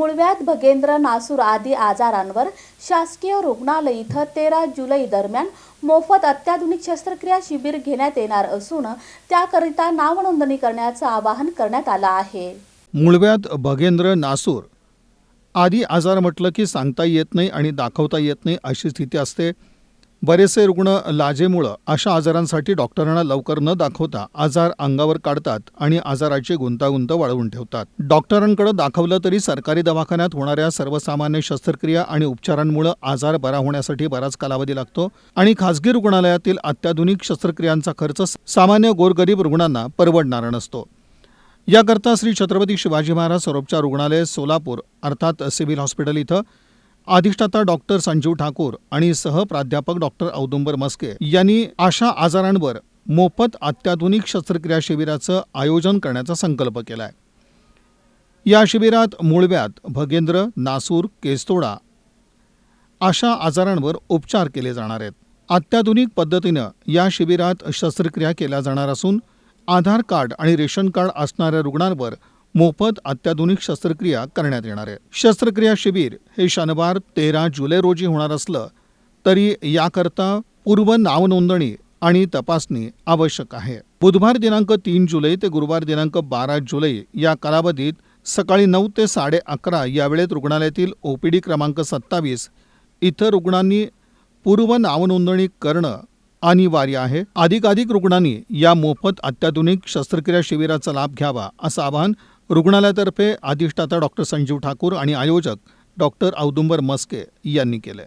मुळव्यात भगेंद्र नासूर आदी आजारांवर शासकीय रुग्णालय इथं तेरा जुलै दरम्यान मोफत अत्याधुनिक शस्त्रक्रिया शिबिर घेण्यात येणार असून त्याकरिता नावनोंदणी करण्याचं आवाहन करण्यात आलं आहे. मुळव्यात भगेंद्र नासूर आदी आजार म्हटलं की सांगता येत नाही आणि दाखवता येत नाही अशी स्थिती असते. बरेचसे रुग्ण लाजेमुळं अशा आजारांसाठी डॉक्टरांना लवकर न दाखवता आजार अंगावर काढतात आणि आजाराची गुंतागुंत वाढवून ठेवतात. डॉक्टरांकडे दाखवलं तरी सरकारी दवाखान्यात होणाऱ्या सर्वसामान्य शस्त्रक्रिया आणि उपचारांमुळे आजार बरा होण्यासाठी बराच कालावधी लागतो आणि खासगी रुग्णालयातील अत्याधुनिक शस्त्रक्रियांचा खर्च सामान्य गोरगरीब रुग्णांना परवडणारा नसतो. याकरता श्री छत्रपती शिवाजी महाराज सरोपचार रुग्णालय सोलापूर अर्थात सिव्हिल हॉस्पिटल इथं अधिष्ठाता डॉक्टर संजीव ठाकूर आणि सहप्राध्यापक डॉक्टर औदुंबर मस्के यांनी अशा आजारांवर मोफत अत्याधुनिक शस्त्रक्रिया शिबिराचं आयोजन करण्याचा संकल्प केला आहे या शिबिरात मूळव्यात भगेंद्र नासूर केस्तोडा अशा आजारांवर उपचार केले जाणार आहेत. अत्याधुनिक पद्धतीनं या शिबिरात शस्त्रक्रिया केल्या जाणार असून आधार कार्ड आणि रेशन कार्ड असणाऱ्या रुग्णांवर मोफत अत्याधुनिक शस्त्रक्रिया करण्यात येणार आहे. शस्त्रक्रिया शिबिर हे शनिवार तेरा जुलै रोजी होणार असलं तरी याकरता पूर्व नावनोंदणी आणि तपासणी आवश्यक आहे. बुधवार दिनांक तीन जुलै ते गुरुवार दिनांक बारा जुलै या कालावधीत सकाळी नऊ ते साडे अकरा या वेळेत रुग्णालयातील ओपीडी क्रमांक सत्तावीस इथं रुग्णांनी पूर्व नावनोंदणी करणं अनिवार्य आहे. अधिकाधिक रुग्णांनी या मोफत अत्याधुनिक शस्त्रक्रिया शिबिराचा लाभ घ्यावा असं आवाहन रुग्णालयातर्फे अधिष्ठाता डॉक्टर संजीव ठाकूर आणि आयोजक डॉक्टर औदुंबर मस्के यांनी केलं.